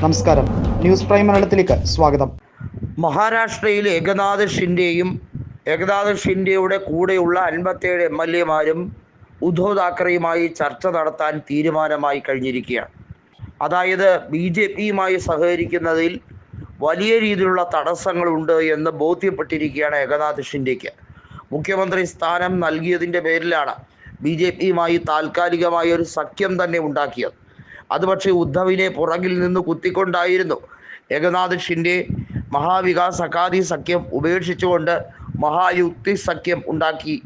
നമസ്കാരം. News prime മലയാളത്തിലേക്ക് സ്വാഗതം. മഹാരാഷ്ട്രയിൽ ഏകനാഥ് ഷിൻഡെയും ഏകനാഥ് ഷിൻഡെയുടെ കൂടെയുള്ള അൻപത്തേഴ് എം എൽ എമാരും ഉദ്ധവ് താക്കറെയുമായി ചർച്ച നടത്താൻ തീരുമാനമായി കഴിഞ്ഞിരിക്കുകയാണ്. അതായത് ബി ജെ പിയുമായി സഹകരിക്കുന്നതിൽ വലിയ രീതിയിലുള്ള തടസ്സങ്ങളുണ്ട് എന്ന് ബോധ്യപ്പെട്ടിരിക്കുകയാണ് ഏകനാഥ് ഷിൻഡെക്ക്. മുഖ്യമന്ത്രി സ്ഥാനം നൽകിയതിന്റെ പേരിലാണ് ബി ജെ പിയുമായി താൽക്കാലികമായ ഒരു സഖ്യം തന്നെ ഉണ്ടാക്കിയത്. അത് പക്ഷേ ഉദ്ധവിനെ പുറകിൽ നിന്ന് കുത്തിക്കൊണ്ടായിരുന്നു. ഏകനാഥ് ഷിൻഡെ മഹാവികാസ് അക്കാദി സഖ്യം ഉപേക്ഷിച്ചുകൊണ്ട് മഹായുക്തി സഖ്യം ഉണ്ടാക്കി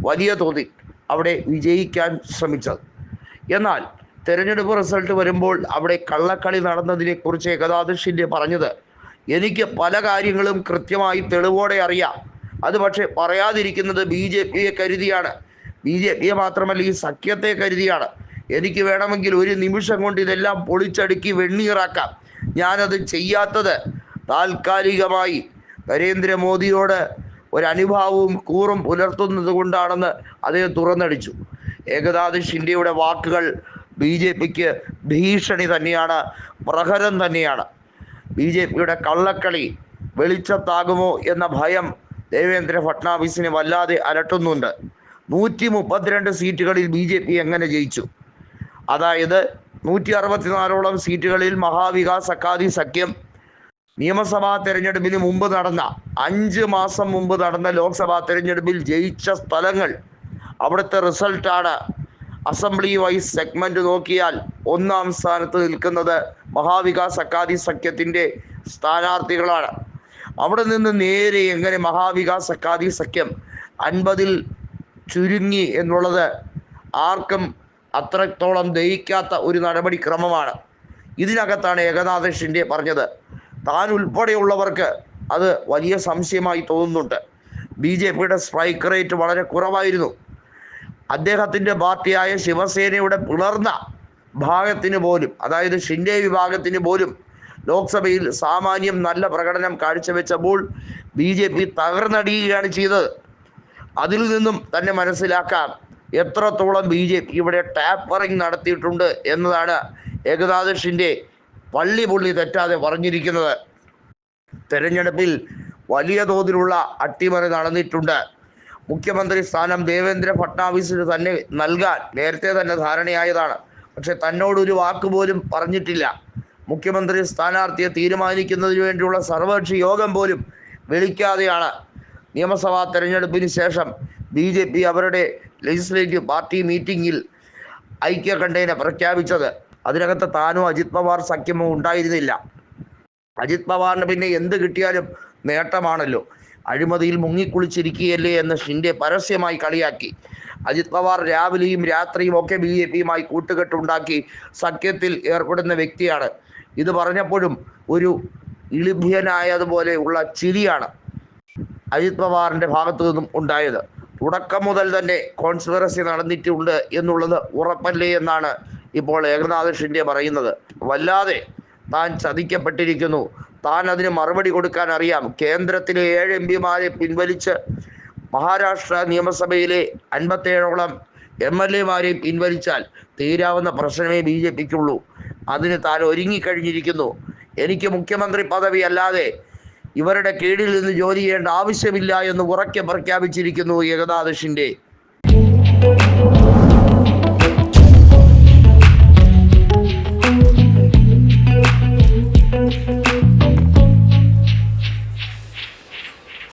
വലിയ തോതിൽ അവിടെ വിജയിക്കാൻ ശ്രമിച്ചത്. എന്നാൽ തെരഞ്ഞെടുപ്പ് റിസൾട്ട് വരുമ്പോൾ അവിടെ കള്ളക്കളി നടന്നതിനെക്കുറിച്ച് ഏകനാഥ് ഷിൻഡെ പറഞ്ഞത് എനിക്ക് പല കാര്യങ്ങളും കൃത്യമായി തെളിവോടെ അറിയാം. അത് പക്ഷേ പറയാതിരിക്കുന്നത് ബി ജെ പിയെ കരുതിയാണ്. ബി ജെ പിയെ മാത്രമല്ല ഈ സഖ്യത്തെ കരുതിയാണ്. എനിക്ക് വേണമെങ്കിൽ ഒരു നിമിഷം കൊണ്ട് ഇതെല്ലാം പൊളിച്ചടുക്കി വെണ്ണീറാക്കാം. ഞാനത് ചെയ്യാത്തത് താൽക്കാലികമായി നരേന്ദ്രമോദിയോട് ഒരനുഭാവവും കൂറും പുലർത്തുന്നത് കൊണ്ടാണെന്ന് അദ്ദേഹം തുറന്നടിച്ചു. ഏകനാഥ് ഷിൻഡെയുടെ വാക്കുകൾ ബി ജെ പിക്ക് ഭീഷണി തന്നെയാണ് പ്രഹരം തന്നെയാണ്. ബി ജെ പിയുടെ കള്ളക്കളി വെളിച്ചത്താകുമോ എന്ന ഭയം ദേവേന്ദ്ര ഫട്നാവിസിനെ വല്ലാതെ അലട്ടുന്നുണ്ട്. നൂറ്റി മുപ്പത്തിരണ്ട് സീറ്റുകളിൽ ബി ജെ പി എങ്ങനെ ജയിച്ചു? അതായത് നൂറ്റി അറുപത്തിനാലോളം സീറ്റുകളിൽ മഹാവികാസ് അക്കാദി സഖ്യം നിയമസഭാ തെരഞ്ഞെടുപ്പിന് മുമ്പ് നടന്ന അഞ്ച് മാസം മുമ്പ് നടന്ന ലോക്സഭാ തെരഞ്ഞെടുപ്പിൽ ജയിച്ച സ്ഥലങ്ങൾ അവിടുത്തെ റിസൾട്ടാണ്. അസംബ്ലി വൈസ് സെഗ്മെന്റ് നോക്കിയാൽ ഒന്നാം സ്ഥാനത്ത് നിൽക്കുന്നത് മഹാവികാസ് അക്കാദി സഖ്യത്തിന്റെ സ്ഥാനാർത്ഥികളാണ്. അവിടെ നിന്ന് നേരെ എങ്ങനെ മഹാവികാസ് അക്കാദി സഖ്യം അൻപതിൽ ചുരുങ്ങി എന്നുള്ളത് ആർക്കും അത്രത്തോളം ദഹിക്കാത്ത ഒരു നടപടിക്രമമാണ്. ഇതിനകത്താണ് ഏകനാഥ ഷിൻഡെ പറഞ്ഞത്. താൻ ഉൾപ്പെടെയുള്ളവർക്ക് അത് വലിയ സംശയമായി തോന്നുന്നുണ്ട്. ബി ജെ പിയുടെ സ്ട്രൈക്ക് റേറ്റ് വളരെ കുറവായിരുന്നു. അദ്ദേഹത്തിന്റെ പാർട്ടിയായ ശിവസേനയുടെ പിളർന്ന ഭാഗത്തിന് പോലും അതായത് ഷിൻഡെ വിഭാഗത്തിന് പോലും ലോക്സഭയിൽ സാമാന്യം നല്ല പ്രകടനം കാഴ്ചവെച്ചപ്പോൾ ബി ജെ പി തകർന്നടിയുകയാണ് ചെയ്തത്. അതിൽ നിന്നും തന്നെ മനസ്സിലാക്കാം എത്രത്തോളം ബി ജെ പി ഇവിടെ ടാപ്പറിങ് നടത്തിയിട്ടുണ്ട് എന്നതാണ് ഷിൻഡെ പള്ളി പുള്ളി തെറ്റാതെ പറഞ്ഞിരിക്കുന്നത്. തെരഞ്ഞെടുപ്പിൽ വലിയ തോതിലുള്ള അട്ടിമറി നടന്നിട്ടുണ്ട്. മുഖ്യമന്ത്രി സ്ഥാനം ദേവേന്ദ്ര ഫട്നാവിസിന് തന്നെ നൽകാൻ നേരത്തെ തന്നെ ധാരണയായതാണ്. പക്ഷെ തന്നോടൊരു വാക്കുപോലും പറഞ്ഞിട്ടില്ല. മുഖ്യമന്ത്രി സ്ഥാനാർത്ഥിയെ തീരുമാനിക്കുന്നതിന് വേണ്ടിയുള്ള സർവകക്ഷി യോഗം പോലും വിളിക്കാതെയാണ് നിയമസഭാ തെരഞ്ഞെടുപ്പിന് ശേഷം ബി ജെ പി അവരുടെ ലെജിസ്ലേറ്റീവ് പാർട്ടി മീറ്റിംഗിൽ ഐക്യകണ്ഠേന പ്രഖ്യാപിച്ചത്. അതിനകത്ത് താനോ അജിത് പവാർ സഖ്യമോ ഉണ്ടായിരുന്നില്ല. അജിത് പവാറിന് പിന്നെ എന്ത് കിട്ടിയാലും നേട്ടമാണല്ലോ. അഴിമതിയിൽ മുങ്ങിക്കുളിച്ചിരിക്കുകയല്ലേ എന്ന് ഷിൻഡെ പരസ്യമായി കളിയാക്കി. അജിത് പവാർ രാവിലെയും രാത്രിയും ഒക്കെ ബി ജെ പിയുമായി കൂട്ടുകെട്ടുണ്ടാക്കി സഖ്യത്തിൽ ഏർപ്പെടുന്ന വ്യക്തിയാണ്. ഇത് പറഞ്ഞപ്പോഴും ഒരു ഇളിഭ്യനായതുപോലെ ചിരിയാണ് അജിത് പവാറിന്റെ ഭാഗത്തു നിന്നും ഉണ്ടായത്. തുടക്കം മുതൽ തന്നെ കോൺസ്പിറസി നടന്നിട്ടുണ്ട് എന്നുള്ളത് ഉറപ്പല്ലേ എന്നാണ് ഇപ്പോൾ ഏകനാഥ് ഷിൻഡെ പറയുന്നത്. വല്ലാതെ താൻ ചതിക്കപ്പെട്ടിരിക്കുന്നു. താൻ അതിന് മറുപടി കൊടുക്കാൻ അറിയാം. കേന്ദ്രത്തിലെ ഏഴ് എം പിമാരെ പിൻവലിച്ച് മഹാരാഷ്ട്ര നിയമസഭയിലെ അൻപത്തേഴോളം എം എൽ എമാരെയും പിൻവലിച്ചാൽ തീരാവുന്ന പ്രശ്നമേ ബി ജെ പിക്കുള്ളൂ. അതിന് താൻ ഒരുങ്ങിക്കഴിഞ്ഞിരിക്കുന്നു. എനിക്ക് മുഖ്യമന്ത്രി പദവി അല്ലാതെ ഇവരുടെ കീഴിൽ നിന്ന് ജോലി ചെയ്യേണ്ട ആവശ്യമില്ല എന്ന് ഉറക്കെ പ്രഖ്യാപിച്ചിരിക്കുന്നു ഏകദാദശിന്റെ